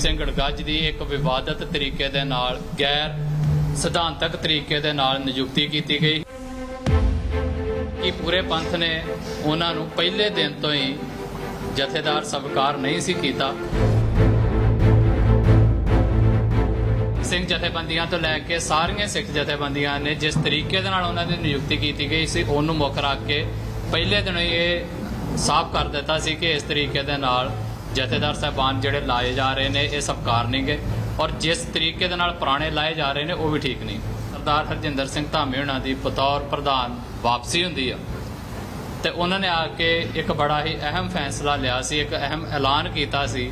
ਸਿੰਘ ਗੜਗੱਜ ਦੀ ਇੱਕ ਵਿਵਾਦਤ ਤਰੀਕੇ ਦੇ ਨਾਲ, ਗੈਰ ਸਿਧਾਂਤਕ ਤਰੀਕੇ ਦੇ ਨਾਲ ਨਿਯੁਕਤੀ ਕੀਤੀ ਗਈ। ਕਿ ਪੂਰੇ ਪੰਥ ਨੇ ਉਹਨਾਂ ਨੂੰ ਪਹਿਲੇ ਦਿਨ ਤੋਂ ਹੀ ਜਥੇਦਾਰ ਸਵਕਾਰ ਨਹੀਂ ਸੀ ਕੀਤਾ? ਸਿੰਘ ਜਥੇਬੰਦੀਆਂ ਤੋਂ ਲੈ ਕੇ ਸਾਰੀਆਂ ਸਿੱਖ ਜਥੇਬੰਦੀਆਂ ਨੇ ਜਿਸ ਤਰੀਕੇ ਦੇ ਨਾਲ ਉਹਨਾਂ ਦੀ ਨਿਯੁਕਤੀ ਕੀਤੀ ਗਈ ਸੀ, ਉਹਨੂੰ ਮੁੱਖ ਰੱਖ ਕੇ ਪਹਿਲੇ ਦਿਨ ਹੀ ਇਹ ਸਾਫ਼ ਕਰ ਦਿੱਤਾ ਸੀ ਕਿ ਇਸ ਤਰੀਕੇ ਦੇ ਨਾਲ ਜਥੇਦਾਰ ਸਾਹਿਬਾਨ ਜਿਹੜੇ ਲਾਏ ਜਾ ਰਹੇ ਨੇ, ਇਹ ਸਵਕਾਰ ਨਹੀਂਗੇ ਔਰ ਜਿਸ ਤਰੀਕੇ ਦੇ ਨਾਲ ਪੁਰਾਣੇ ਲਾਏ ਜਾ ਰਹੇ ਨੇ, ਉਹ ਵੀ ਠੀਕ ਨਹੀਂ। ਸਰਦਾਰ ਹਰਜਿੰਦਰ ਸਿੰਘ ਧਾਮੀ ਉਹਨਾਂ ਦੀ ਬਤੌਰ ਪ੍ਰਧਾਨ ਵਾਪਸੀ ਹੁੰਦੀ ਆ। ਤੇ ਉਹਨਾਂ ਨੇ ਆ ਕੇ ਇੱਕ ਬੜਾ ਹੀ ਅਹਿਮ ਫੈਸਲਾ ਲਿਆ ਸੀ, ਇੱਕ ਅਹਿਮ ਐਲਾਨ ਕੀਤਾ ਸੀ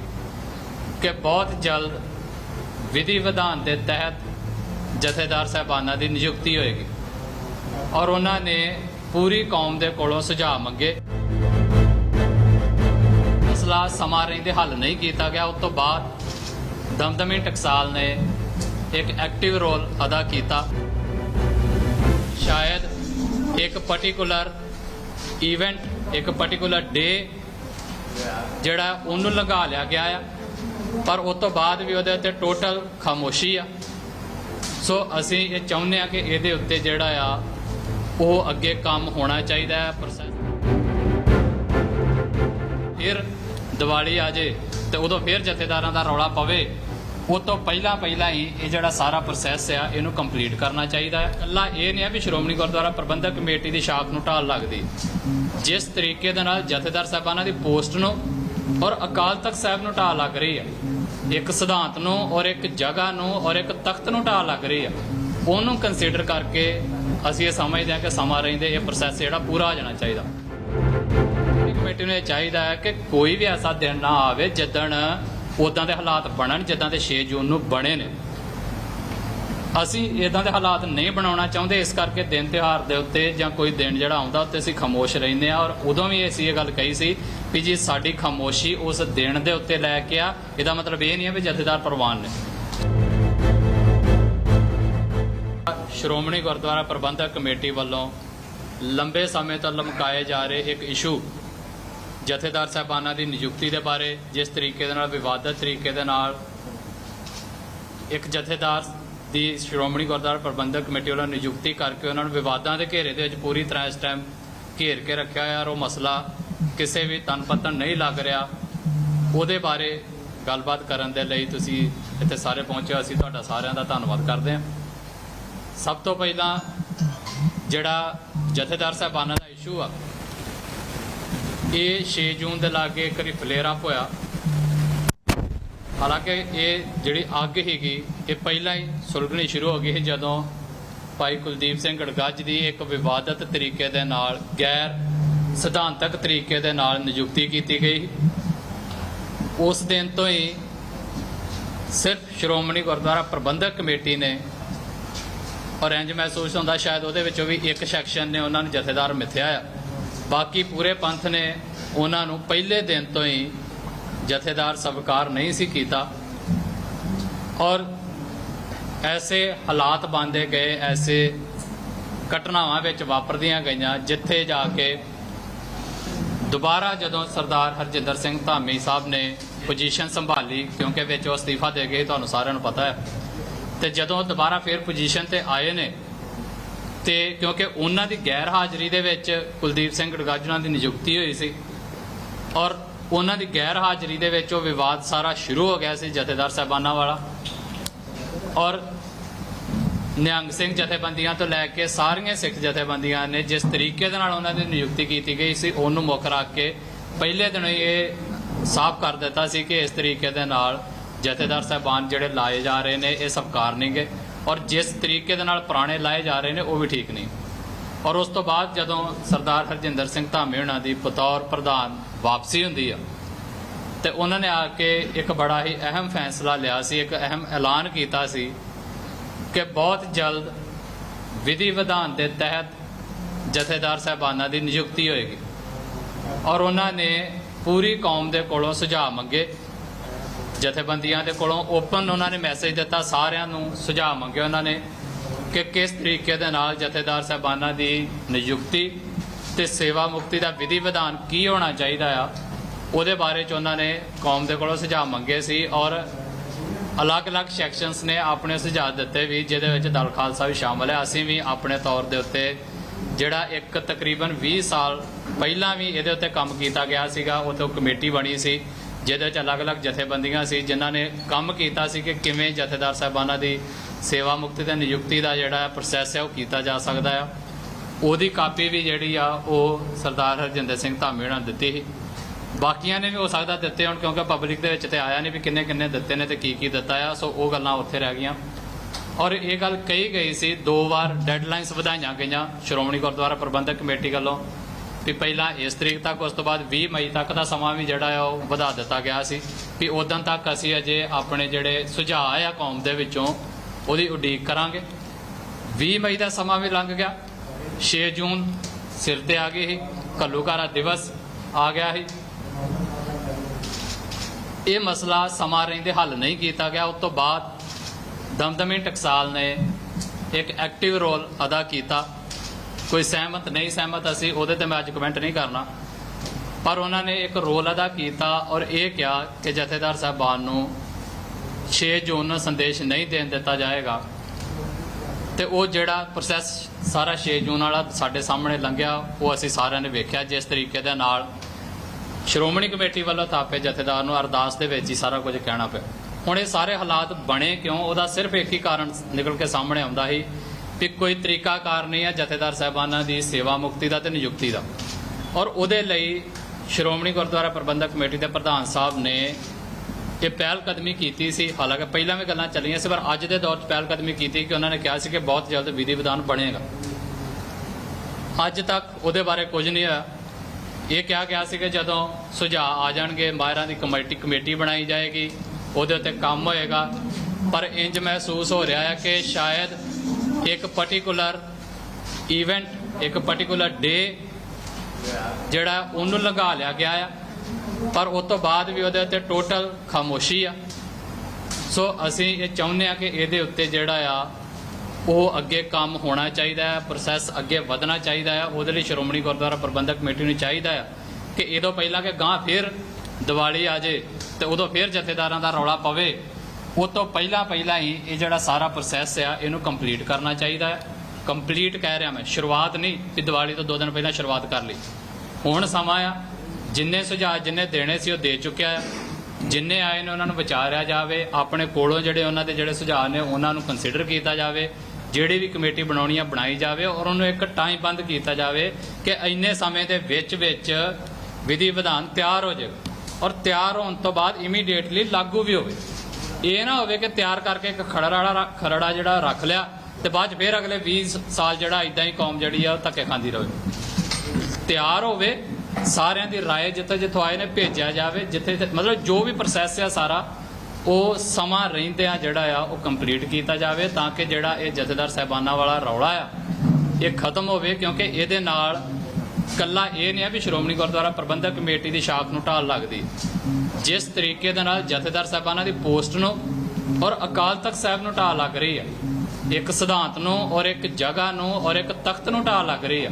ਕਿ ਬਹੁਤ ਜਲਦ ਵਿਧੀ ਵਿਧਾਨ ਦੇ ਤਹਿਤ ਜਥੇਦਾਰ ਸਾਹਿਬਾਨਾਂ ਦੀ ਨਿਯੁਕਤੀ ਹੋਏਗੀ। ਔਰ ਉਹਨਾਂ ਨੇ ਪੂਰੀ ਕੌਮ ਦੇ ਕੋਲੋਂ ਸੁਝਾਅ ਮੰਗੇ। ਮਸਲਾ ਸਮਾਂ ਰਹਿੰਦੇ ਹੱਲ ਨਹੀਂ ਕੀਤਾ ਗਿਆ। ਉਸ ਤੋਂ ਬਾਅਦ ਦਮਦਮੀ ਟਕਸਾਲ ਨੇ ਇੱਕ ਐਕਟਿਵ ਰੋਲ ਅਦਾ ਕੀਤਾ। ਸ਼ਾਇਦ ਇੱਕ ਪਾਰਟਿਕੂਲਰ ਇਵੈਂਟ ਇੱਕ ਪਾਰਟਿਕੂਲਰ ਡੇ ਜਿਹੜਾ ਉਹਨੂੰ ਲੰਘਾ ਲਿਆ ਗਿਆ ਆ। ਪਰ ਉਸ ਤੋਂ ਬਾਅਦ ਵੀ ਉਹਦੇ ਉੱਤੇ ਟੋਟਲ ਖਾਮੋਸ਼ੀ ਆ। ਸੋ ਅਸੀਂ ਇਹ ਚਾਹੁੰਦੇ ਆ ਕਿ ਇਹਦੇ ਉੱਤੇ ਜਿਹੜਾ ਆ, ਉਹ ਅੱਗੇ ਕੰਮ ਹੋਣਾ ਚਾਹੀਦਾ ਹੈ। ਪ੍ਰੋਸੈਸ ਫਿਰ ਦੀਵਾਲੀ ਆ ਜੇ ਤੇ ਉਦੋਂ ਫਿਰ ਜਥੇਦਾਰਾਂ ਦਾ ਰੌਲਾ ਪਵੇ, ਉਹ ਤੋਂ ਪਹਿਲਾਂ ਪਹਿਲਾਂ ਹੀ ਇਹ ਜਿਹੜਾ ਸਾਰਾ ਪ੍ਰੋਸੈਸ ਆ, ਇਹਨੂੰ ਕੰਪਲੀਟ ਕਰਨਾ ਚਾਹੀਦਾ ਹੈ। ਇਕੱਲਾ ਇਹ ਨਹੀਂ ਆ ਵੀ ਸ਼੍ਰੋਮਣੀ ਗੁਰਦੁਆਰਾ ਪ੍ਰਬੰਧਕ ਕਮੇਟੀ ਦੀ ਸ਼ਾਖ ਨੂੰ ਢਾਲ ਲੱਗਦੀ। ਜਿਸ ਤਰੀਕੇ ਦੇ ਨਾਲ ਜਥੇਦਾਰ ਸਾਹਿਬਾਨਾਂ ਦੀ ਪੋਸਟ ਨੂੰ ਔਰ ਅਕਾਲ ਤਖਤ ਸਾਹਿਬ ਨੂੰ ਢਾਲ ਲੱਗ ਰਹੀ ਹੈ ਇੱਕ ਸਿਧਾਂਤ ਨੂੰ ਔਰ ਇੱਕ ਜਗ੍ਹਾ ਨੂੰ ਔਰ ਇੱਕ ਤਖਤ ਨੂੰ ਢਾਲ ਲੱਗ ਰਹੀ ਹੈ ਉਹਨੂੰ ਕੰਸੀਡਰ ਕਰਕੇ ਅਸੀਂ ਇਹ ਸਮਝਦੇ ਹਾਂ ਕਿ ਸਮਾਂ ਰਹਿੰਦੇ, ਇਹ ਪ੍ਰੋਸੈਸ ਜਿਹੜਾ ਪੂਰਾ ਹੋ ਜਾਣਾ ਚਾਹੀਦਾ। ਕਮੇਟੀ ਨੂੰ ਇਹ ਚਾਹੀਦਾ ਹੈ ਕਿ ਕੋਈ ਵੀ ਐਸਾ ਦਿਨ ਨਾ ਆਵੇ ਜਿੱਦਣ ਉਦਾਂ ਦੇ ਹਾਲਾਤ ਬਣਨ, ਜਿੱਦਾਂ ਦੇ 6 ਜੂਨ ਨੂੰ ਬਣੇ ਨੇ। ਅਸੀਂ ਇਦਾਂ ਦੇ ਹਾਲਾਤ ਨਹੀਂ ਬਣਾਉਣਾ ਚਾਹੁੰਦੇ, ਇਸ ਕਰਕੇ ਦਿਨ ਤਿਉਹਾਰ ਦੇ ਉੱਤੇ ਜਾਂ ਕੋਈ ਦਿਨ ਜਿਹੜਾ ਆਉਂਦਾ ਉੱਤੇ ਅਸੀਂ ਖਾਮੋਸ਼ ਰਹਿੰਦੇ ਆ ਔਰ ਉਦੋਂ ਵੀ ਅਸੀਂ ਇਹ ਗੱਲ ਕਹੀ ਸੀ ਵੀ ਜੀ ਸਾਡੀ ਖਾਮੋਸ਼ੀ ਉਸ ਦਿਨ ਦੇ ਉੱਤੇ ਲੈ ਕੇ ਆ। ਇਹਦਾ ਮਤਲਬ ਇਹ ਨਹੀਂ ਹੈ ਵੀ ਜਥੇਦਾਰ ਪ੍ਰਵਾਨ ਨੇ। ਸ਼੍ਰੋਮਣੀ ਗੁਰਦੁਆਰਾ ਪ੍ਰਬੰਧਕ ਕਮੇਟੀ ਵੱਲੋਂ ਲੰਬੇ ਸਮੇਂ ਤੋਂ ਲਮਕਾਏ ਜਾ ਰਹੇ ਇੱਕ ਇਸ਼ੂ ਜਥੇਦਾਰ ਸਾਹਿਬਾਨਾਂ ਦੀ ਨਿਯੁਕਤੀ ਦੇ ਬਾਰੇ, ਜਿਸ ਤਰੀਕੇ ਦੇ ਨਾਲ, ਵਿਵਾਦਤ ਤਰੀਕੇ ਦੇ ਨਾਲ ਇੱਕ ਜਥੇਦਾਰ ਦੀ ਸ਼੍ਰੋਮਣੀ ਗੁਰਦੁਆਰਾ ਪ੍ਰਬੰਧਕ ਕਮੇਟੀ ਵੱਲੋਂ ਨਿਯੁਕਤੀ ਕਰਕੇ ਉਹਨਾਂ ਨੂੰ ਵਿਵਾਦਾਂ ਦੇ ਘੇਰੇ ਦੇ ਵਿੱਚ ਪੂਰੀ ਤਰ੍ਹਾਂ ਇਸ ਟਾਈਮ ਘੇਰ ਕੇ ਰੱਖਿਆ ਹੋਇਆ ਔਰ ਉਹ ਮਸਲਾ ਕਿਸੇ ਵੀ ਤਨ ਪਤਨ ਨਹੀਂ ਲੱਗ ਰਿਹਾ ਉਹਦੇ ਬਾਰੇ ਗੱਲਬਾਤ ਕਰਨ ਦੇ ਲਈ ਤੁਸੀਂ ਇੱਥੇ ਸਾਰੇ ਪਹੁੰਚੇ ਹੋ। ਅਸੀਂ ਤੁਹਾਡਾ ਸਾਰਿਆਂ ਦਾ ਧੰਨਵਾਦ ਕਰਦੇ ਹਾਂ ਸਭ ਤੋਂ ਪਹਿਲਾਂ ਜਿਹੜਾ ਜਥੇਦਾਰ ਸਾਹਿਬਾਨਾਂ ਦਾ ਇਸ਼ੂ ਆ ਇਹ 6 ਜੂਨ ਦੇ ਲਾਗੇ ਇੱਕ ਵਾਰੀ ਫਲੇਅਰ ਹੋਇਆ। ਹਾਲਾਂਕਿ ਇਹ ਜਿਹੜੀ ਅੱਗ ਹੈਗੀ ਇਹ ਪਹਿਲਾਂ ਹੀ ਸੁਲਗਣੀ ਸ਼ੁਰੂ ਹੋ ਗਈ ਸੀ ਜਦੋਂ ਭਾਈ ਕੁਲਦੀਪ ਸਿੰਘ ਗੜਗੱਜ ਦੀ ਇੱਕ ਵਿਵਾਦਤ ਤਰੀਕੇ ਦੇ ਨਾਲ, ਗੈਰ ਸਿਧਾਂਤਕ ਤਰੀਕੇ ਦੇ ਨਾਲ ਨਿਯੁਕਤੀ ਕੀਤੀ ਗਈ। ਉਸ ਦਿਨ ਤੋਂ ਹੀ ਸਿਰਫ ਸ਼੍ਰੋਮਣੀ ਗੁਰਦੁਆਰਾ ਪ੍ਰਬੰਧਕ ਕਮੇਟੀ ਨੇ ਔਰ ਇੰਜ ਮਹਿਸੂਸ ਹੁੰਦਾ ਸ਼ਾਇਦ ਉਹਦੇ ਵਿੱਚੋਂ ਵੀ ਇੱਕ ਸੈਕਸ਼ਨ ਨੇ ਉਹਨਾਂ ਨੂੰ ਜਥੇਦਾਰ ਮਿੱਥਿਆ ਆ। ਬਾਕੀ ਪੂਰੇ ਪੰਥ ਨੇ ਉਹਨਾਂ ਨੂੰ ਪਹਿਲੇ ਦਿਨ ਤੋਂ ਹੀ ਜਥੇਦਾਰ ਸਵਕਾਰ ਨਹੀਂ ਸੀ ਕੀਤਾ। ਔਰ ਐਸੇ ਹਾਲਾਤ ਬਾਂਦੇ ਗਏ, ਐਸੇ ਘਟਨਾਵਾਂ ਵਿੱਚ ਵਾਪਰਦੀਆਂ ਗਈਆਂ, ਜਿੱਥੇ ਜਾ ਕੇ ਦੁਬਾਰਾ ਜਦੋਂ ਸਰਦਾਰ ਹਰਜਿੰਦਰ ਸਿੰਘ ਧਾਮੀ ਸਾਹਿਬ ਨੇ ਪੋਜੀਸ਼ਨ ਸੰਭਾਲੀ, ਕਿਉਂਕਿ ਵਿੱਚ ਉਹ ਅਸਤੀਫਾ ਦੇ ਗਏ, ਤੁਹਾਨੂੰ ਸਾਰਿਆਂ ਨੂੰ ਪਤਾ ਹੈ। ਤੇ ਜਦੋਂ ਦੁਬਾਰਾ ਫਿਰ ਪੋਜੀਸ਼ਨ ਤੇ ਆਏ ਨੇ ਤੇ ਕਿਉਂਕਿ ਉਹਨਾਂ ਦੀ ਗੈਰ ਹਾਜ਼ਰੀ ਦੇ ਵਿੱਚ ਕੁਲਦੀਪ ਸਿੰਘ ਗੜਗਾਜੂਆਂ ਦੀ ਨਿਯੁਕਤੀ ਹੋਈ ਸੀ ਔਰ ਉਹਨਾਂ ਦੀ ਗੈਰ ਹਾਜ਼ਰੀ ਦੇ ਵਿੱਚ ਉਹ ਵਿਵਾਦ ਸਾਰਾ ਸ਼ੁਰੂ ਹੋ ਗਿਆ ਸੀ ਜਥੇਦਾਰ ਸਾਹਿਬਾਨਾਂ ਵਾਲਾ ਔਰ ਨਿਹੰਗ ਸਿੰਘ ਜਥੇਬੰਦੀਆਂ ਤੋਂ ਲੈ ਕੇ ਸਾਰੀਆਂ ਸਿੱਖ ਜਥੇਬੰਦੀਆਂ ਨੇ ਜਿਸ ਤਰੀਕੇ ਦੇ ਨਾਲ ਉਹਨਾਂ ਦੀ ਨਿਯੁਕਤੀ ਕੀਤੀ ਗਈ ਸੀ, ਉਹਨੂੰ ਮੁੱਖ ਰੱਖ ਕੇ ਪਹਿਲੇ ਦਿਨ ਹੀ ਇਹ ਸਾਫ਼ ਕਰ ਦਿੱਤਾ ਸੀ ਕਿ ਇਸ ਤਰੀਕੇ ਦੇ ਨਾਲ ਜਥੇਦਾਰ ਸਾਹਿਬਾਨ ਜਿਹੜੇ ਲਾਏ ਜਾ ਰਹੇ ਨੇ, ਇਹ ਸਵਕਾਰ ਨਹੀਂਗੇ ਔਰ ਜਿਸ ਤਰੀਕੇ ਦੇ ਨਾਲ ਪੁਰਾਣੇ ਲਾਏ ਜਾ ਰਹੇ ਨੇ, ਉਹ ਵੀ ਠੀਕ ਨਹੀਂ। ਔਰ ਉਸ ਤੋਂ ਬਾਅਦ ਜਦੋਂ ਸਰਦਾਰ ਹਰਜਿੰਦਰ ਸਿੰਘ ਧਾਮੀ ਉਹਨਾਂ ਦੀ ਬਤੌਰ ਪ੍ਰਧਾਨ ਵਾਪਸੀ ਹੁੰਦੀ ਆ, ਤੇ ਉਹਨਾਂ ਨੇ ਆ ਕੇ ਇੱਕ ਬੜਾ ਹੀ ਅਹਿਮ ਫੈਸਲਾ ਲਿਆ ਸੀ, ਇੱਕ ਅਹਿਮ ਐਲਾਨ ਕੀਤਾ ਸੀ ਕਿ ਬਹੁਤ ਜਲਦ ਵਿਧੀ ਵਿਧਾਨ ਦੇ ਤਹਿਤ ਜਥੇਦਾਰ ਸਾਹਿਬਾਨਾਂ ਦੀ ਨਿਯੁਕਤੀ ਹੋਏਗੀ। ਔਰ ਉਹਨਾਂ ਨੇ ਪੂਰੀ ਕੌਮ ਦੇ ਕੋਲੋਂ ਸੁਝਾਅ ਮੰਗੇ। ਜਥੇਬੰਦੀਆਂ ਦੇ ਕੋਲੋਂ ਓਪਨ ਉਹਨਾਂ ਨੇ ਮੈਸੇਜ ਦਿੱਤਾ, ਸਾਰਿਆਂ ਨੂੰ ਸੁਝਾਅ ਮੰਗੇ ਉਹਨਾਂ ਨੇ ਕਿ ਕਿਸ ਤਰੀਕੇ ਦੇ ਨਾਲ ਜਥੇਦਾਰ ਸਾਹਿਬਾਨਾਂ ਦੀ ਨਿਯੁਕਤੀ ਤੇ ਸੇਵਾ ਮੁਕਤੀ ਦਾ ਵਿਧੀ ਵਿਧਾਨ ਕੀ ਹੋਣਾ ਚਾਹੀਦਾ ਆ, ਉਹਦੇ ਬਾਰੇ ਚ ਉਹਨਾਂ ਨੇ ਕੌਮ ਦੇ ਕੋਲੋਂ ਸੁਝਾਅ ਮੰਗੇ ਸੀ ਔਰ ਅਲੱਗ-ਅਲੱਗ ਸੈਕਸ਼ਨਸ ਨੇ ਆਪਣੇ ਸੁਝਾਅ ਦਿੱਤੇ ਵੀ ਜਿਹਦੇ ਵਿੱਚ ਦਲ ਖਾਲਸਾ ਵੀ ਸ਼ਾਮਲ ਹੈ। ਅਸੀਂ ਵੀ ਆਪਣੇ ਤੌਰ ਦੇ ਉੱਤੇ ਜਿਹੜਾ ਇੱਕ ਤਕਰੀਬਨ 20 ਸਾਲ ਪਹਿਲਾਂ ਵੀ ਇਹਦੇ ਉੱਤੇ ਕੰਮ ਕੀਤਾ ਗਿਆ ਸੀਗਾ, ਉੱਥੇ ਉਹ ਕਮੇਟੀ ਬਣੀ ਸੀ। ਜਿਹਦੇ ਵਿੱਚ ਅਲੱਗ-ਅਲੱਗ ਜਥੇਬੰਦੀਆਂ ਸੀ, ਜਿਨ੍ਹਾਂ ਨੇ ਕੰਮ ਕੀਤਾ ਸੀ ਕਿ ਕਿਵੇਂ ਜਥੇਦਾਰ ਸਾਹਿਬਾਨਾਂ ਦੀ ਸੇਵਾ ਮੁਕਤੀ ਤੇ ਨਿਯੁਕਤੀ ਦਾ ਜਿਹੜਾ ਪ੍ਰੋਸੈਸ ਹੈ, ਉਹ ਕੀਤਾ ਜਾ ਸਕਦਾ ਆ। ਉਹਦੀ ਕਾਪੀ ਵੀ ਜਿਹੜੀ ਆ, ਉਹ ਸਰਦਾਰ ਹਰਜਿੰਦਰ ਸਿੰਘ ਧਾਮੀ ਹੋਣਾ ਦਿੱਤੀ ਸੀ। ਬਾਕੀਆਂ ਨੇ ਵੀ ਹੋ ਸਕਦਾ ਦਿੱਤੇ ਹੋਣ, ਕਿਉਂਕਿ ਪਬਲਿਕ ਦੇ ਵਿੱਚ ਤੇ ਆਇਆ ਨਹੀਂ ਵੀ ਕਿੰਨੇ ਕਿੰਨੇ ਦਿੱਤੇ ਨੇ ਤੇ ਕੀ ਕੀ ਦਿੱਤਾ ਆ, ਸੋ ਉਹ ਗੱਲਾਂ ਉੱਥੇ ਰਹਿ ਗਈਆਂ। ਔਰ ਇਹ ਗੱਲ ਕਹੀ ਗਈ ਸੀ, ਦੋ ਵਾਰ ਡੈਡਲਾਈਨਸ ਵਧਾਈਆਂ ਗਈਆਂ ਸ਼੍ਰੋਮਣੀ ਗੁਰਦੁਆਰਾ ਪ੍ਰਬੰਧਕ ਕਮੇਟੀ ਵੱਲੋਂ। ਵੀ ਪਹਿਲਾਂ ਇਸ ਤਰੀਕ ਤੱਕ, ਉਸ ਤੋਂ ਬਾਅਦ 20 ਮਈ ਤੱਕ ਦਾ ਸਮਾਂ ਵੀ ਜਿਹੜਾ ਆ, ਉਹ ਵਧਾ ਦਿੱਤਾ ਗਿਆ ਸੀ ਵੀ ਉਦੋਂ ਤੱਕ ਅਸੀਂ ਅਜੇ ਆਪਣੇ ਜਿਹੜੇ ਸੁਝਾਅ ਆ ਕੌਮ ਦੇ ਵਿੱਚੋਂ, ਉਹਦੀ ਉਡੀਕ ਕਰਾਂਗੇ। 20 ਮਈ ਦਾ ਸਮਾਂ ਵੀ ਲੰਘ ਗਿਆ। 6 ਜੂਨ ਸਿਰ ਤੇ ਆ ਗਈ ਸੀ। ਘੱਲੂਘਾਰਾ ਦਿਵਸ ਆ ਗਿਆ ਸੀ। ਇਹ ਮਸਲਾ ਸਮਾਂ ਰਹਿੰਦੇ ਹੱਲ ਨਹੀਂ ਕੀਤਾ ਗਿਆ। ਉਸ ਤੋਂ ਬਾਅਦ ਦਮਦਮੀ ਟਕਸਾਲ ਨੇ ਇੱਕ ਐਕਟਿਵ ਰੋਲ ਅਦਾ ਕੀਤਾ। ਕੋਈ ਸਹਿਮਤ, ਨਹੀਂ ਸਹਿਮਤ, ਅਸੀਂ ਉਹਦੇ ਤੇ ਮੈਂ ਅੱਜ ਕਮੈਂਟ ਨਹੀਂ ਕਰਨਾ। ਪਰ ਉਹਨਾਂ ਨੇ ਇੱਕ ਰੋਲ ਅਦਾ ਕੀਤਾ ਔਰ ਇਹ ਕਿਹਾ ਕਿ ਜਥੇਦਾਰ ਸਾਹਿਬਾਨ ਨੂੰ 6 ਜੂਨ ਨੂੰ ਸੰਦੇਸ਼ ਨਹੀਂ ਦੇਣ ਦਿੱਤਾ ਜਾਏਗਾ। ਤੇ ਉਹ ਜਿਹੜਾ ਪ੍ਰੋਸੈਸ ਸਾਰਾ 6 ਜੂਨ ਵਾਲਾ ਸਾਡੇ ਸਾਹਮਣੇ ਲੰਘਿਆ, ਉਹ ਅਸੀਂ ਸਾਰਿਆਂ ਨੇ ਵੇਖਿਆ। ਜਿਸ ਤਰੀਕੇ ਦੇ ਨਾਲ ਸ਼੍ਰੋਮਣੀ ਕਮੇਟੀ ਵੱਲੋਂ ਥਾਪੇ ਜਥੇਦਾਰ ਨੂੰ ਅਰਦਾਸ ਦੇ ਵਿੱਚ ਹੀ ਸਾਰਾ ਕੁਝ ਕਹਿਣਾ ਪਿਆ। ਹੁਣ ਇਹ ਸਾਰੇ ਹਾਲਾਤ ਬਣੇ ਕਿਉਂ? ਉਹਦਾ ਸਿਰਫ ਇੱਕ ਹੀ ਕਾਰਨ ਨਿਕਲ ਕੇ ਸਾਹਮਣੇ ਆਉਂਦਾ ਸੀ ਕਿ ਕੋਈ ਤਰੀਕਾਕਾਰ ਨਹੀਂ ਹੈ ਜਥੇਦਾਰ ਸਾਹਿਬਾਨਾਂ ਦੀ ਸੇਵਾ ਮੁਕਤੀ ਦਾ ਤੇ ਨਿਯੁਕਤੀ ਦਾ। ਔਰ ਉਹਦੇ ਲਈ ਸ਼੍ਰੋਮਣੀ ਗੁਰਦੁਆਰਾ ਪ੍ਰਬੰਧਕ ਕਮੇਟੀ ਦੇ ਪ੍ਰਧਾਨ ਸਾਹਿਬ ਨੇ ਇਹ ਪਹਿਲ ਕਦਮੀ ਕੀਤੀ ਸੀ। ਹਾਲਾਂਕਿ ਪਹਿਲਾਂ ਵੀ ਗੱਲਾਂ ਚੱਲੀਆਂ ਸੀ, ਪਰ ਅੱਜ ਦੇ ਦੌਰ 'ਚ ਪਹਿਲ ਕਦਮੀ ਕੀਤੀ ਕਿ ਉਹਨਾਂ ਨੇ ਕਿਹਾ ਸੀ ਕਿ ਬਹੁਤ ਜਲਦ ਵਿਧੀ ਵਿਧਾਨ ਬਣੇਗਾ। ਅੱਜ ਤੱਕ ਉਹਦੇ ਬਾਰੇ ਕੁਝ ਨਹੀਂ ਹੋਇਆ। ਇਹ ਕਿਹਾ ਗਿਆ ਸੀ ਕਿ ਜਦੋਂ ਸੁਝਾਅ ਆ ਜਾਣਗੇ, ਮਾਹਿਰਾਂ ਦੀ ਕਮੇਟੀ ਕਮੇਟੀ ਬਣਾਈ ਜਾਏਗੀ, ਉਹਦੇ ਉੱਤੇ ਕੰਮ ਹੋਏਗਾ। ਪਰ ਇੰਜ ਮਹਿਸੂਸ ਹੋ ਰਿਹਾ ਹੈ ਕਿ ਸ਼ਾਇਦ ਇੱਕ ਪਾਰਟਿਕੂਲਰ ਇਵੈਂਟ ਇੱਕ ਪਾਰਟਿਕੂਲਰ ਡੇ ਜਿਹੜਾ ਉਹਨੂੰ ਲੰਘਾ ਲਿਆ ਗਿਆ ਆ। ਪਰ ਉਸ ਤੋਂ ਬਾਅਦ ਵੀ ਉਹਦੇ ਉੱਤੇ ਟੋਟਲ ਖਾਮੋਸ਼ੀ ਆ। ਸੋ ਅਸੀਂ ਇਹ ਚਾਹੁੰਦੇ ਆ ਕਿ ਇਹਦੇ ਉੱਤੇ ਜਿਹੜਾ ਆ, ਉਹ ਅੱਗੇ ਕੰਮ ਹੋਣਾ ਚਾਹੀਦਾ ਹੈ ਪ੍ਰੋਸੈਸ ਅੱਗੇ ਵਧਣਾ ਚਾਹੀਦਾ ਹੈ। ਉਹਦੇ ਲਈ ਸ਼੍ਰੋਮਣੀ ਗੁਰਦੁਆਰਾ ਪ੍ਰਬੰਧਕ ਕਮੇਟੀ ਨੂੰ ਚਾਹੀਦਾ ਹੈ ਕਿ ਇਹਦੋਂ ਪਹਿਲਾਂ ਕਿ ਗਾਂ ਫਿਰ ਦੀਵਾਲੀ ਆ ਜੇ ਤੇ ਉਦੋਂ ਫਿਰ ਜਥੇਦਾਰਾਂ ਦਾ ਰੌਲਾ ਪਵੇ। ਉਹ ਤੋਂ ਪਹਿਲਾਂ ਪਹਿਲਾਂ ਹੀ ਇਹ ਜਿਹੜਾ ਸਾਰਾ ਪ੍ਰੋਸੈਸ ਆ, ਇਹਨੂੰ ਕੰਪਲੀਟ ਕਰਨਾ ਚਾਹੀਦਾ ਹੈ। ਕੰਪਲੀਟ ਕਹਿ ਰਿਹਾ ਮੈਂ, ਸ਼ੁਰੂਆਤ ਨਹੀਂ ਕਿ ਦੀਵਾਲੀ ਤੋਂ ਦੋ ਦਿਨ ਪਹਿਲਾਂ ਸ਼ੁਰੂਆਤ ਕਰ ਲਈ। ਹੁਣ ਸਮਾਂ ਆ, ਜਿੰਨੇ ਸੁਝਾਅ ਜਿੰਨੇ ਦੇਣੇ ਸੀ ਉਹ ਦੇ ਚੁੱਕਿਆ ਆ ਜਿੰਨੇ ਆਏ ਨੇ ਉਹਨਾਂ ਨੂੰ ਵਿਚਾਰਿਆ ਜਾਵੇ, ਆਪਣੇ ਕੋਲੋਂ ਜਿਹੜੇ ਉਹਨਾਂ ਦੇ ਜਿਹੜੇ ਸੁਝਾਅ ਨੇ, ਉਹਨਾਂ ਨੂੰ ਕੰਸੀਡਰ ਕੀਤਾ ਜਾਵੇ, ਜਿਹੜੀ ਵੀ ਕਮੇਟੀ ਬਣਾਉਣੀ ਆ, ਬਣਾਈ ਜਾਵੇ ਔਰ ਉਹਨੂੰ ਇੱਕ ਟਾਈਮ ਬੰਦ ਕੀਤਾ ਜਾਵੇ ਕਿ ਇੰਨੇ ਸਮੇਂ ਦੇ ਵਿੱਚ ਵਿੱਚ ਵਿਧੀ ਵਿਧਾਨ ਤਿਆਰ ਹੋ ਜਾਵੇ। ਔਰ ਤਿਆਰ ਹੋਣ ਤੋਂ ਬਾਅਦ ਇਮੀਡੀਏਟਲੀ ਲਾਗੂ ਵੀ ਹੋਵੇ। ਇਹ ਨਾ ਹੋਵੇ ਕਿ ਤਿਆਰ ਕਰਕੇ ਇੱਕ ਖੜੜ ਵਾਲਾ ਰ- ਖਰੜਾ ਜਿਹੜਾ ਰੱਖ ਲਿਆ ਤੇ ਬਾਅਦ 'ਚ ਫਿਰ ਅਗਲੇ 20 ਸਾਲ ਜਿਹੜਾ ਇਦਾਂ ਹੀ ਕੌਮ ਜਿਹੜੀ ਆ ਉਹ ਧੱਕੇ ਖਾਂਦੀ ਰਹੇ ਤਿਆਰ ਹੋਵੇ ਸਾਰਿਆਂ ਦੀ رائے ਜਿੱਥੇ ਜਿੱਥੋਂ ਆਏ ਨੇ ਭੇਜਿਆ ਜਾਵੇ ਜਿੱਥੇ ਜਿੱਥੇ- ਮਤਲਬ ਜੋ ਵੀ ਪ੍ਰੋਸੈਸ ਆ ਸਾਰਾ ਉਹ ਸਮਾਂ ਰਹਿੰਦਿਆਂ ਜਿਹੜਾ ਆ ਉਹ ਕੰਪਲੀਟ ਕੀਤਾ ਜਾਵੇ ਤਾਂ ਕਿ ਜਿਹੜਾ ਇਹ ਜਥੇਦਾਰ ਸਾਹਿਬਾਨਾਂ ਵਾਲਾ ਰੌਲਾ ਆ ਇਹ ਖਤਮ ਹੋਵੇ ਕਿਉਂਕਿ ਇਹਦੇ ਨਾਲ ਕੱਲਾ ਇਹ ਨਹੀਂ ਆ ਵੀ ਸ਼੍ਰੋਮਣੀ ਗੁਰਦੁਆਰਾ ਪ੍ਰਬੰਧਕ ਕਮੇਟੀ ਦੀ ਸ਼ਾਖ ਨੂੰ ਢਾਲ ਲੱਗਦੀ। ਜਿਸ ਤਰੀਕੇ ਦੇ ਨਾਲ ਜਥੇਦਾਰ ਸਾਹਿਬਾਨਾਂ ਦੀ ਪੋਸਟ ਨੂੰ ਔਰ ਅਕਾਲ ਤਖਤ ਸਾਹਿਬ ਨੂੰ ਢਾਲ ਲੱਗ ਰਹੀ ਆ, ਇੱਕ ਸਿਧਾਂਤ ਨੂੰ ਔਰ ਇੱਕ ਜਗ੍ਹਾ ਨੂੰ ਔਰ ਇੱਕ ਤਖਤ ਨੂੰ ਢਾਲ ਲੱਗ ਰਹੀ ਆ,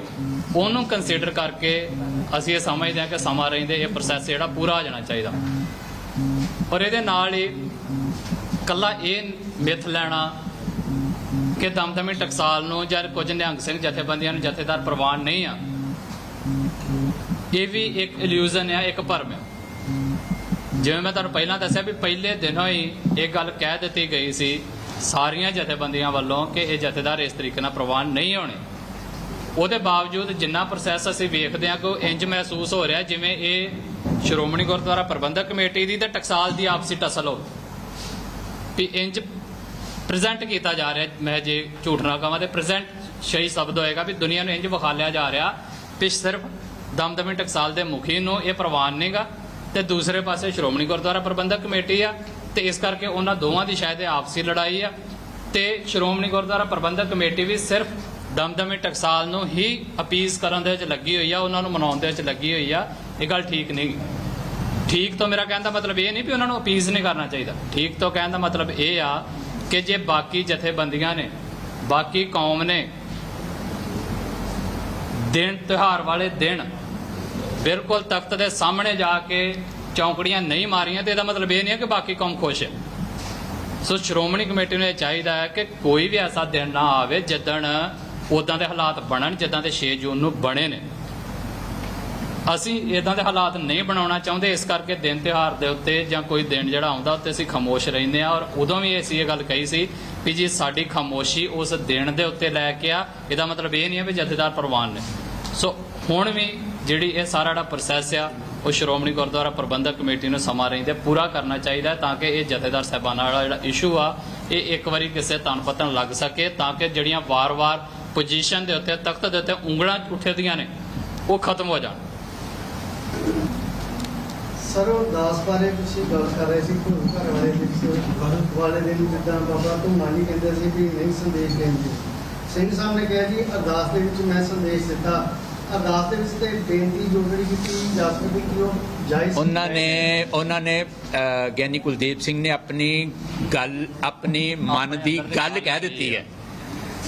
ਉਹਨੂੰ ਕੰਸੀਡਰ ਕਰਕੇ ਅਸੀਂ ਇਹ ਸਮਝਦੇ ਹਾਂ ਕਿ ਸਮਾਂ ਰਹਿੰਦੇ, ਇਹ ਪ੍ਰੋਸੈਸ ਜਿਹੜਾ ਪੂਰਾ ਹੋ ਜਾਣਾ ਚਾਹੀਦਾ। ਔਰ ਇਹਦੇ ਨਾਲ ਹੀ ਕੱਲਾ ਇਹ ਮਿੱਥ ਲੈਣਾ ਕਿ ਦਮਦਮੀ ਟਕਸਾਲ ਨੂੰ ਜਾਂ ਕੁਝ ਨਿਹੰਗ ਸਿੰਘ ਜਥੇਬੰਦੀਆਂ ਨੂੰ ਜਥੇਦਾਰ ਪ੍ਰਵਾਨ ਨਹੀਂ ਆ ਇਹ ਵੀ ਇੱਕ ਇਲੂਜ਼ਨ ਆ, ਇੱਕ ਭਰਮ ਆ। ਜਿਵੇਂ ਮੈਂ ਤੁਹਾਨੂੰ ਪਹਿਲਾਂ ਦੱਸਿਆ ਵੀ ਪਹਿਲੇ ਦਿਨੋਂ ਹੀ ਇਹ ਗੱਲ ਕਹਿ ਦਿੱਤੀ ਗਈ ਸੀ ਸਾਰੀਆਂ ਜਥੇਬੰਦੀਆਂ ਵੱਲੋਂ ਕਿ ਇਹ ਜਥੇਦਾਰ ਇਸ ਤਰੀਕੇ ਨਾਲ ਪ੍ਰਵਾਨ ਨਹੀਂ ਹੋਣੇ। ਉਹਦੇ ਬਾਵਜੂਦ ਜਿੰਨਾ ਪ੍ਰੋਸੈਸ ਅਸੀਂ ਵੇਖਦੇ ਹਾਂ ਕਿ ਉਹ ਇੰਜ ਮਹਿਸੂਸ ਹੋ ਰਿਹਾ ਜਿਵੇਂ ਇਹ ਸ਼੍ਰੋਮਣੀ ਗੁਰਦੁਆਰਾ ਪ੍ਰਬੰਧਕ ਕਮੇਟੀ ਦੀ ਤੇ ਟਕਸਾਲ ਦੀ ਆਪਸੀ ਟਸਲ ਹੋ ਵੀ ਇੰਜ ਪ੍ਰੈਜ਼ੈਂਟ ਕੀਤਾ ਜਾ ਰਿਹਾ, ਮੈਂ ਜੇ ਝੂਠ ਨਾ ਕਹਾਂ ਤੇ ਪ੍ਰੈਜ਼ੈਂਟ ਸਹੀ ਸ਼ਬਦ ਹੋਏਗਾ ਵੀ ਦੁਨੀਆ ਨੂੰ ਇੰਜ ਵਿਖਾਲਿਆ ਜਾ ਰਿਹਾ ਵੀ ਸਿਰਫ ਦਮਦਮੀ ਟਕਸਾਲ ਦੇ ਮੁਖੀ ਨੂੰ ਇਹ ਪ੍ਰਵਾਨ ਨਹੀਂਗਾ ਤੇ ਦੂਸਰੇ ਪਾਸੇ ਸ਼੍ਰੋਮਣੀ ਗੁਰਦੁਆਰਾ ਪ੍ਰਬੰਧਕ ਕਮੇਟੀ ਆ ਤੇ ਇਸ ਕਰਕੇ ਉਹਨਾਂ ਦੋਵਾਂ ਦੀ ਸ਼ਾਇਦ ਇਹ ਆਪਸੀ ਲੜਾਈ ਆ ਤੇ ਸ਼੍ਰੋਮਣੀ ਗੁਰਦੁਆਰਾ ਪ੍ਰਬੰਧਕ ਕਮੇਟੀ ਵੀ ਸਿਰਫ ਦਮਦਮੀ ਟਕਸਾਲ ਨੂੰ ਹੀ ਅਪੀਜ਼ ਕਰਨ ਦੇ ਵਿੱਚ ਲੱਗੀ ਹੋਈ ਆ, ਉਹਨਾਂ ਨੂੰ ਮਨਾਉਣ ਦੇ ਵਿੱਚ ਲੱਗੀ ਹੋਈ ਆ, ਇਹ ਗੱਲ ਠੀਕ ਨਹੀਂ। ਠੀਕ ਤੋਂ ਮੇਰਾ ਕਹਿਣ ਦਾ ਮਤਲਬ ਇਹ ਨਹੀਂ ਵੀ ਉਹਨਾਂ ਨੂੰ ਅਪੀਜ਼ ਨਹੀਂ ਕਰਨਾ ਚਾਹੀਦਾ। ਠੀਕ ਤੋਂ ਕਹਿਣ ਦਾ ਮਤਲਬ ਇਹ ਆ ਕਿ ਜੇ ਬਾਕੀ ਜਥੇਬੰਦੀਆਂ ਨੇ, ਬਾਕੀ ਕੌਮ ਨੇ ਦਿਨ ਤਿਉਹਾਰ ਵਾਲੇ ਦਿਨ ਬਿਲਕੁਲ ਤਖਤ ਦੇ ਸਾਹਮਣੇ ਜਾ ਕੇ ਚੌਂਕੜੀਆਂ ਨਹੀਂ ਮਾਰੀਆਂ ਤੇ ਇਹਦਾ ਮਤਲਬ ਇਹ ਨਹੀਂ ਹੈ ਕਿ ਬਾਕੀ ਕੌਮ ਖੁਸ਼ ਹੈ। ਸੋ ਸ਼੍ਰੋਮਣੀ ਕਮੇਟੀ ਨੂੰ ਇਹ ਚਾਹੀਦਾ ਹੈ ਕਿ ਕੋਈ ਵੀ ਐਸਾ ਦਿਨ ਨਾ ਆਵੇ ਜਿੱਦਣ ਉਦਾਂ ਦੇ ਹਾਲਾਤ ਬਣਨ, ਜਿੱਦਾਂ ਦੇ 6 ਜੂਨ ਨੂੰ ਬਣੇ ਨੇ। ਅਸੀਂ ਇਦਾਂ ਦੇ ਹਾਲਾਤ ਨਹੀਂ ਬਣਾਉਣਾ ਚਾਹੁੰਦੇ, ਇਸ ਕਰਕੇ ਦਿਨ ਤਿਉਹਾਰ ਦੇ ਉੱਤੇ ਜਾਂ ਕੋਈ ਦਿਨ ਜਿਹੜਾ ਆਉਂਦਾ ਉੱਤੇ ਅਸੀਂ ਖਾਮੋਸ਼ ਰਹਿੰਦੇ ਆ ਔਰ ਉਦੋਂ ਵੀ ਅਸੀਂ ਇਹ ਗੱਲ ਕਹੀ ਸੀ ਕਿ ਜੀ ਸਾਡੀ ਖਾਮੋਸ਼ੀ ਉਸ ਦਿਨ ਦੇ ਉੱਤੇ ਲੈ ਕੇ ਆ, ਇਹਦਾ ਮਤਲਬ ਇਹ ਨਹੀਂ ਹੈ ਵੀ ਜਥੇਦਾਰ ਪ੍ਰਵਾਨ ਨੇ। ਸੋ ਹੁਣ ਵੀ ਜਿਹੜੀ ਇਹ ਸਾਰਾ ਜਿਹੜਾ ਪ੍ਰੋਸੈਸ ਆ, ਉਹ ਸ਼੍ਰੋਮਣੀ ਗੁਰਦੁਆਰਾ ਪ੍ਰਬੰਧਕ ਕਮੇਟੀ ਨੂੰ ਸਮਾਂ ਰਹਿੰਦੇ, ਪੂਰਾ ਕਰਨਾ ਚਾਹੀਦਾ ਹੈ ਤਾਂ ਕਿ ਇਹ ਜਥੇਦਾਰ ਸਾਹਿਬਾਨਾਂ ਵਾਲਾ ਜਿਹੜਾ ਇਸ਼ੂ ਆ, ਇਹ ਇੱਕ ਵਾਰੀ ਕਿਸੇ ਤਨ ਪਤਨ ਲੱਗ ਸਕੇ ਤਾਂ ਕਿ ਜਿਹੜੀਆਂ ਵਾਰ-ਵਾਰ ਪੋਜੀਸ਼ਨ ਦੇ ਉੱਤੇ, ਤਖਤ ਦੇ ਉੱਤੇ ਉਂਗਲਾਂ ਉੱਠਦੀਆਂ ਨੇ, ਉਹ ਖਤਮ ਹੋ ਜਾਣ। ਸਰ, ਉਹ ਦਾਸ ਬਾਰੇ ਤੁਸੀਂ ਗੱਲ ਕਰ ਰਹੇ ਸੀ ਗੁਰੂ ਘਰ ਵਾਲੇ ਵਿੱਚ ਵਾਲੇ ਦੇ ਨੂੰ ਜਿੱਦਾਂ ਬਾਬਾ ਧੂਮਾਨੀ ਕਹਿੰਦੇ ਸੀ ਵੀ ਨਹੀਂ ਸੰਦੇਸ਼ ਦੇਂਦੇ ਸਿੰਘ ਸਾਹਿਬ ਨੇ ਕਿਹਾ ਜੀ, ਅਰਦਾਸ ਦੇ ਵਿੱਚ ਮੈਂ ਸੰਦੇਸ਼ ਦਿੱਤਾ। ਅਰਦਾਸ ਦੇ ਵਿੱਚ ਤੇ ਬੇਨਤੀ ਜੋ ਜਿਹੜੀ ਕੀਤੀ ਜਾ ਸਕਦੀ ਕਿ ਉਹ ਜਾਇਜ਼ ਸੀ। ਉਹਨਾਂ ਨੇ ਉਹਨਾਂ ਨੇ ਅਹ, ਗਿਆਨੀ ਕੁਲਦੀਪ ਸਿੰਘ ਨੇ ਆਪਣੀ ਗੱਲ ਆਪਣੀ ਮਨ ਦੀ ਗੱਲ ਕਹਿ ਦਿੱਤੀ ਹੈ।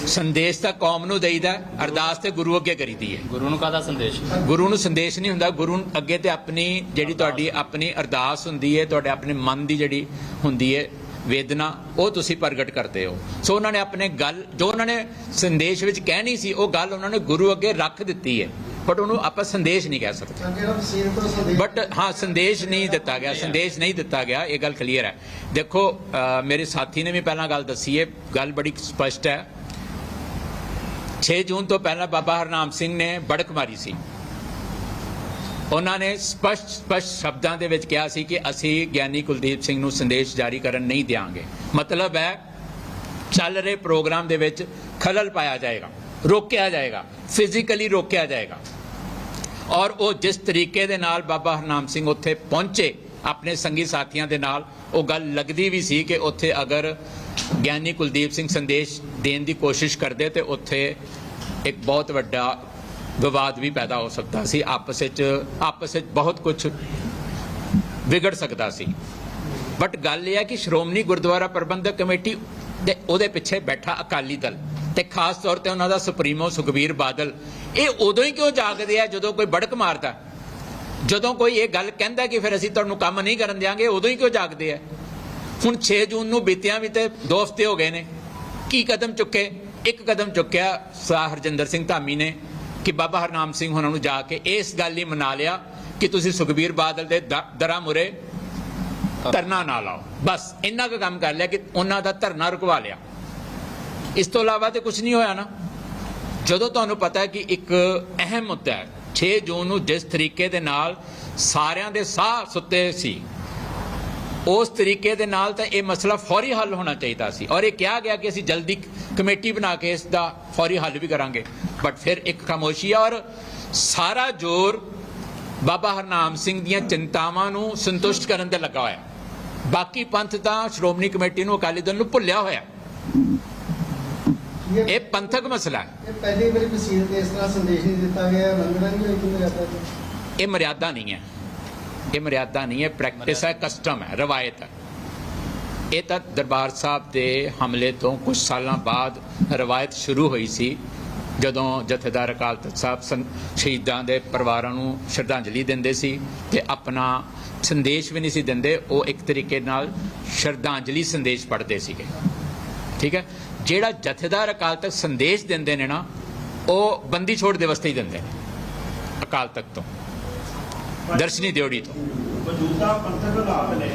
ਸੰਦੇਸ਼ ਤਾਂ ਕੌਮ ਨੂੰ ਦੇਈਦਾ ਅਰਦਾਸ ਤੇ ਗੁਰੂ ਅੱਗੇ ਕਰੀਦੀ ਹੈ। ਗੁਰੂ ਨੂੰ ਕਾਹਦਾ ਸੰਦੇਸ਼? ਗੁਰੂ ਨੂੰ ਸੰਦੇਸ਼ ਨਹੀਂ ਹੁੰਦਾ ਗੁਰੂ ਅੱਗੇ ਤੇ ਆਪਣੀ ਜਿਹੜੀ ਤੁਹਾਡੀ ਆਪਣੀ ਅਰਦਾਸ ਹੁੰਦੀ ਹੈ ਤੁਹਾਡੇ ਆਪਣੇ ਮਨ ਦੀ ਜਿਹੜੀ ਹੁੰਦੀ ਹੈ ਵੇਦਨਾ ਉਹ ਤੁਸੀਂ ਪ੍ਰਗਟ ਕਰਦੇ ਹੋ। ਸੋ ਉਹਨਾਂ ਨੇ ਆਪਣੇ ਗੱਲ ਜੋ ਉਹਨਾਂ ਨੇ ਸੰਦੇਸ਼ ਵਿੱਚ ਕਹਿਣੀ ਸੀ ਉਹ ਗੱਲ ਉਹਨਾਂ ਨੇ ਗੁਰੂ ਅੱਗੇ ਰੱਖ ਦਿੱਤੀ ਹੈ। ਬਟ ਉਹਨੂੰ ਆਪਾਂ ਸੰਦੇਸ਼ ਨਹੀਂ ਕਹਿ ਸਕਦੇ। ਬਟ ਹਾਂ ਸੰਦੇਸ਼ ਨਹੀਂ ਦਿੱਤਾ ਗਿਆ ਸੰਦੇਸ਼ ਨਹੀਂ ਦਿੱਤਾ ਗਿਆ ਇਹ ਗੱਲ ਕਲੀਅਰ ਹੈ। ਦੇਖੋ ਮੇਰੇ ਸਾਥੀ ਨੇ ਵੀ ਪਹਿਲਾਂ ਗੱਲ ਦੱਸੀ ਹੈ ਗੱਲ ਬੜੀ ਸਪਸ਼ਟ ਹੈ। 6 ਜੂਨ ਤੋਂ ਪਹਿਲਾਂ ਬਾਬਾ ਹਰਨਾਮ ਸਿੰਘ ਨੇ ਬੜਕ ਮਾਰੀ ਸੀ। ਉਹਨਾਂ ਨੇ ਸਪਸ਼ਟ ਸਪਸ਼ਟ ਸ਼ਬਦਾਂ ਦੇ ਵਿੱਚ ਕਿਹਾ ਸੀ ਕਿ ਅਸੀਂ ਗਿਆਨੀ ਕੁਲਦੀਪ ਸਿੰਘ ਨੂੰ ਸੰਦੇਸ਼ ਜਾਰੀ ਕਰਨ ਨਹੀਂ ਦਿਆਂਗੇ। ਮਤਲਬ ਹੈ, ਚੱਲ ਰਹੇ ਪ੍ਰੋਗਰਾਮ ਦੇ ਵਿੱਚ ਖਲਲ ਪਾਇਆ ਜਾਏਗਾ, ਰੋਕਿਆ ਜਾਏਗਾ ਫਿਜ਼ੀਕਲੀ ਰੋਕਿਆ ਜਾਏਗਾ। ਔਰ ਉਹ ਜਿਸ ਤਰੀਕੇ ਦੇ ਨਾਲ ਬਾਬਾ ਹਰਨਾਮ ਸਿੰਘ ਉੱਥੇ ਪਹੁੰਚੇ, ਆਪਣੇ ਸੰਗੀ ਸਾਥੀਆਂ ਦੇ ਨਾਲ, ਉਹ ਗੱਲ ਲੱਗਦੀ ਵੀ ਸੀ ਕਿ ਉੱਥੇ ਅਗਰ ਗਿਆਨੀ ਕੁਲਦੀਪ ਸਿੰਘ ਸੰਦੇਸ਼ ਦੇਣ ਦੀ ਕੋਸ਼ਿਸ਼ ਕਰਦੇ ਤੇ ਉੱਥੇ ਇੱਕ ਬਹੁਤ ਵੱਡਾ ਵਿਵਾਦ ਵੀ ਪੈਦਾ ਹੋ ਸਕਦਾ ਸੀ, ਆਪਸ ਵਿੱਚ ਆਪਸ ਵਿੱਚ ਬਹੁਤ ਕੁਝ ਵਿਗੜ ਸਕਦਾ ਸੀ। ਬਟ ਗੱਲ ਇਹ ਹੈ ਕਿ ਸ਼੍ਰੋਮਣੀ ਗੁਰਦੁਆਰਾ ਪ੍ਰਬੰਧਕ ਕਮੇਟੀ ਦੇ ਉਹਦੇ ਪਿੱਛੇ ਬੈਠਾ ਅਕਾਲੀ ਦਲ ਤੇ ਖਾਸ ਤੌਰ ਤੇ ਉਹਨਾਂ ਦਾ ਸੁਪਰੀਮੋ ਸੁਖਬੀਰ ਬਾਦਲ, ਇਹ ਉਦੋਂ ਹੀ ਕਿਉਂ ਜਾਗਦੇ ਆ ਜਦੋਂ ਕੋਈ ਬੜਕ ਮਾਰਦਾ? ਜਦੋਂ ਕੋਈ ਇਹ ਗੱਲ ਕਹਿੰਦਾ ਕਿ ਫਿਰ ਅਸੀਂ ਤੁਹਾਨੂੰ ਕੰਮ ਨਹੀਂ ਕਰਨ ਦਿਆਂਗੇ, ਉਦੋਂ ਹੀ ਕਿਉਂ ਜਾਗਦੇ ਆ? ਹੁਣ 6 ਜੂਨ ਨੂੰ ਬੀਤਿਆਂ ਵੀ ਤੇ ਦੋ ਹਫ਼ਤੇ ਹੋ ਗਏ ਨੇ। ਕੀ ਕਦਮ ਚੁੱਕੇ? ਇੱਕ ਕਦਮ ਚੁੱਕਿਆ ਸਾ ਹਰਜਿੰਦਰ ਸਿੰਘ ਧਾਮੀ ਨੇ। ਕਿ ਬਾਬਾ ਹਰਨਾਮ ਸਿੰਘ ਉਹਨਾਂ ਨੂੰ ਜਾ ਕੇ ਇਸ ਗੱਲ ਲਈ ਮਨਾ ਲਿਆ ਕਿ ਤੁਸੀਂ ਸੁਖਬੀਰ ਬਾਦਲ ਦੇ ਦ- ਮੁਰੇ ਧਰਨਾ ਨਾ ਲਾਓ। ਬਸ ਇੰਨਾ ਕੁ ਕੰਮ ਕਰ ਲਿਆ ਕਿ ਉਹਨਾਂ ਦਾ ਧਰਨਾ ਰੁਕਵਾ ਲਿਆ। ਇਸ ਤੋਂ ਇਲਾਵਾ ਤੇ ਕੁਝ ਨਹੀਂ ਹੋਇਆ ਨਾ। ਜਦੋਂ ਤੁਹਾਨੂੰ ਪਤਾ ਹੈ ਕਿ ਇੱਕ ਅਹਿਮ ਮੁੱਦਾ ਹੈ 6 ਜੂਨ ਨੂੰ ਜਿਸ ਤਰੀਕੇ ਦੇ ਨਾਲ ਸਾਰਿਆਂ ਦੇ ਸਾਹ ਸੁੱਤੇ ਸੀ, ਉਸ ਤਰੀਕੇ ਦੇ ਨਾਲ ਤਾਂ ਇਹ ਮਸਲਾ ਫੌਰੀ ਹੱਲ ਹੋਣਾ ਚਾਹੀਦਾ ਸੀ। ਔਰ ਇਹ ਕਿਹਾ ਗਿਆ ਕਿ ਅਸੀਂ ਜਲਦੀ ਕਮੇਟੀ ਬਣਾ ਕੇ ਇਸ ਦਾ ਫੌਰੀ ਹੱਲ ਵੀ ਕਰਾਂਗੇ। ਬਟ ਫਿਰ ਇੱਕ ਖਾਮੋਸ਼ੀ ਹੈ ਔਰ ਸਾਰਾ ਜ਼ੋਰ ਬਾਬਾ ਹਰਨਾਮ ਸਿੰਘ ਦੀਆਂ ਚਿੰਤਾਵਾਂ ਨੂੰ ਸੰਤੁਸ਼ਟ ਕਰਨ ਤੇ ਲੱਗਾ ਹੋਇਆ ਬਾਕੀ ਪੰਥ ਤਾਂ ਸ਼੍ਰੋਮਣੀ ਕਮੇਟੀ ਨੂੰ ਅਕਾਲੀ ਦਲ ਨੂੰ ਭੁੱਲਿਆ ਹੋਇਆ ਇਹ ਪੰਥਕ ਮਸਲਾ ਹੈ ਪਹਿਲੀ ਵਾਰੀ ਵਸੀਲ ਤੇ ਇਸ ਤਰ੍ਹਾਂ ਸੰਦੇਸ਼ ਨਹੀਂ ਦਿੱਤਾ ਗਿਆ ਲੰਗੜਾ ਨਹੀਂ ਹੋਈ ਕਿ ਮੇਰਾ ਤਾਂ ਇਹ ਮਰਿਆਦਾ ਨਹੀਂ ਹੈ ਇਹ ਮਰਿਆਦਾ ਨਹੀਂ ਹੈ ਪ੍ਰੈਕਟਿਸ ਹੈ ਕਸਟਮ ਹੈ ਰਵਾਇਤ ਹੈ ਇਹ ਤਾਂ ਦਰਬਾਰ ਸਾਹਿਬ ਦੇ ਹਮਲੇ ਤੋਂ ਕੁਝ ਸਾਲਾਂ ਬਾਅਦ ਰਵਾਇਤ ਸ਼ੁਰੂ ਹੋਈ ਸੀ ਜਦੋਂ ਜਥੇਦਾਰ ਅਕਾਲ ਤਖਤ ਸਾਹਿਬ ਸ਼ਹੀਦਾਂ ਦੇ ਪਰਿਵਾਰਾਂ ਨੂੰ ਸ਼ਰਧਾਂਜਲੀ ਦਿੰਦੇ ਸੀ ਤੇ ਆਪਣਾ ਸੰਦੇਸ਼ ਵੀ ਨਹੀਂ ਸੀ ਦਿੰਦੇ, ਉਹ ਇੱਕ ਤਰੀਕੇ ਨਾਲ ਸ਼ਰਧਾਂਜਲੀ ਸੰਦੇਸ਼ ਪੜ੍ਹਦੇ ਸੀਗੇ। ਠੀਕ ਹੈ? ਜਿਹੜਾ ਜਥੇਦਾਰ ਅਕਾਲ ਤਖਤ ਸੰਦੇਸ਼ ਦਿੰਦੇ ਨੇ ਨਾ, ਉਹ ਬੰਦੀ ਛੋੜ ਦਿਵਸ ਤੇ ਹੀ ਦਿੰਦੇ ਨੇ, ਅਕਾਲ ਤਖਤ ਤੋਂ, ਦਰਸ਼ਨੀ ਦਿਓੜੀ ਤੋਂ। ਮੌਜੂਦਾ ਪੰਥਕ ਹਾਲਾਤ ਨੇ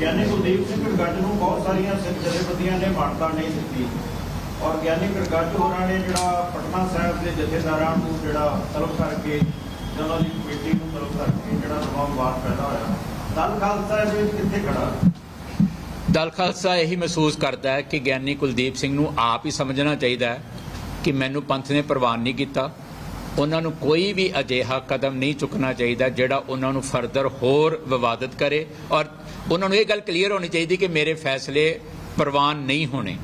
ਗਿਆਨੀ ਕੁਲਦੀਪ ਸਿੰਘ ਗੜਗੱਜ ਨੂੰ ਬਹੁਤ ਸਾਰੀਆਂ ਸਿੱਖ ਜਥੇਬੰਦੀਆਂ ਨੇ ਮਾਨਤਾ ਨਹੀਂ ਦਿੱਤੀ। ਔਰ ਗਿਆਨੀ ਗੜਗੱਜ ਹੋਰਾਂ ਨੇ ਜਿਹੜਾ ਪਟਨਾ ਸਾਹਿਬ ਦੇ ਜਥੇਦਾਰਾਂ ਨੂੰ ਜਿਹੜਾ ਤਲਬ ਕਰਕੇ ਜਾਂ ਦੀ ਕਮੇਟੀ ਨੂੰ ਤਲਬ ਕਰਕੇ ਜਿਹੜਾ ਨਵਾਂ ਵਿਵਾਦ ਪੈਦਾ ਹੋਇਆ। ਦਲ ਖਾਲਸਾ ਇਹਦੇ ਕਿੱਥੇ ਖੜਾ? ਦਲ ਖਾਲਸਾ ਇਹੀ ਮਹਿਸੂਸ ਕਰਦਾ ਹੈ ਕਿ ਗਿਆਨੀ ਕੁਲਦੀਪ ਸਿੰਘ ਨੂੰ ਆਪ ਹੀ ਸਮਝਣਾ ਚਾਹੀਦਾ ਹੈ ਕਿ ਮੈਨੂੰ ਪੰਥ ਨੇ ਪ੍ਰਵਾਨ ਨਹੀਂ ਕੀਤਾ। ਉਹਨਾਂ ਨੂੰ ਕੋਈ ਵੀ ਅਜਿਹਾ ਕਦਮ ਨਹੀਂ ਚੁੱਕਣਾ ਚਾਹੀਦਾ ਜਿਹੜਾ ਉਹਨਾਂ ਨੂੰ ਫਰਦਰ ਹੋਰ ਵਿਵਾਦਤ ਕਰੇ। ਔਰ ਉਹਨਾਂ ਨੂੰ ਇਹ ਗੱਲ ਕਲੀਅਰ ਹੋਣੀ ਚਾਹੀਦੀ ਕਿ ਮੇਰੇ ਫੈਸਲੇ ਪ੍ਰਵਾਨ ਨਹੀਂ ਹੋਣੇ।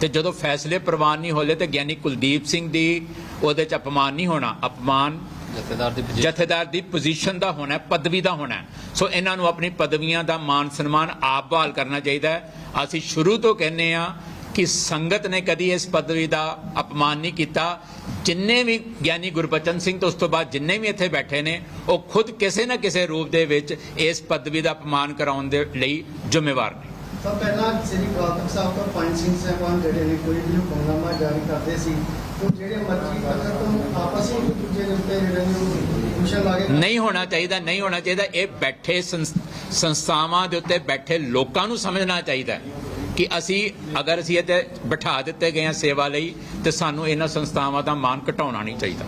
ਤੇ ਜਦੋਂ ਫੈਸਲੇ ਪ੍ਰਵਾਨ ਨਹੀਂ ਹੋਲੇ ਤੇ ਗਿਆਨੀ ਕੁਲਦੀਪ ਸਿੰਘ ਦੀ ਉਹਦੇ ਚ ਅਪਮਾਨ ਨਹੀਂ ਹੋਣਾ ਅਪਮਾਨ ਜਥੇਦਾਰ ਦੀ ਜਥੇਦਾਰ ਦੀ ਪੋਜੀਸ਼ਨ ਦਾ ਹੋਣਾ ਪਦਵੀ ਦਾ ਹੋਣਾ। ਸੋ ਇਹਨਾਂ ਨੂੰ ਆਪਣੀ ਪਦਵੀਆਂ ਦਾ ਮਾਨ ਸਨਮਾਨ ਆਪ ਬਹਾਲ ਕਰਨਾ ਚਾਹੀਦਾ ਹੈ। ਅਸੀਂ ਸ਼ੁਰੂ ਤੋਂ ਕਹਿੰਨੇ ਆ ਕਿ ਸੰਗਤ ਨੇ ਕਦੀ ਇਸ ਪਦਵੀ ਦਾ ਅਪਮਾਨ ਨਹੀਂ ਕੀਤਾ। ਜਿੰਨੇ ਵੀ ਗਿਆਨੀ ਗੁਰਬਚਨ ਸਿੰਘ ਤੋਂ ਉਸ ਤੋਂ ਬਾਅਦ ਜਿੰਨੇ ਵੀ ਇੱਥੇ ਬੈਠੇ ਨੇ ਉਹ ਖੁਦ ਕਿਸੇ ਨਾ ਕਿਸੇ ਰੂਪ ਦੇ ਵਿੱਚ ਇਸ ਪਦਵੀ ਦਾ ਅਪਮਾਨ ਕਰਾਉਣ ਦੇ ਲਈ ਜ਼ਿੰਮੇਵਾਰ ਨੇ। ਸਭ ਪਹਿਲਾਂ ਸ੍ਰੀ ਅਕਾਲ ਸਾਹਿਬ ਤੋਂ ਪੰਜ ਸਿੰਘ ਸਾਹਿਬਾਨ ਜਿਹੜੇ ਨੇ, ਕੋਈ ਵੀ ਹੁਕਮਨਾਮਾ ਜਾਰੀ ਕਰਦੇ ਸੀ, ਉਹ ਜਿਹੜੇ ਮਰਜ਼ੀ ਅਗਰ ਤੋਂ ਆਪਸ ਵਿੱਚ ਦੂਜੇ ਦੇ ਉੱਤੇ ਜਿਹੜੇ ਨੇ ਉਹ ਲਾ ਕੇ ਨਹੀਂ ਹੋਣਾ ਚਾਹੀਦਾ, ਨਹੀਂ ਹੋਣਾ ਚਾਹੀਦਾ। ਇਹ ਬੈਠੇ ਸੰਸਥਾਵਾਂ ਦੇ ਉੱਤੇ ਬੈਠੇ ਲੋਕਾਂ ਨੂੰ ਸਮਝਣਾ ਚਾਹੀਦਾ ਕਿ ਅਸੀਂ, ਅਗਰ ਅਸੀਂ ਇੱਥੇ ਬਿਠਾ ਦਿੱਤੇ ਗਏ ਹਾਂ ਸੇਵਾ ਲਈ, ਤੇ ਸਾਨੂੰ ਇਹਨਾਂ ਸੰਸਥਾਵਾਂ ਦਾ ਮਾਨ ਘਟਾਉਣਾ ਨਹੀਂ ਚਾਹੀਦਾ।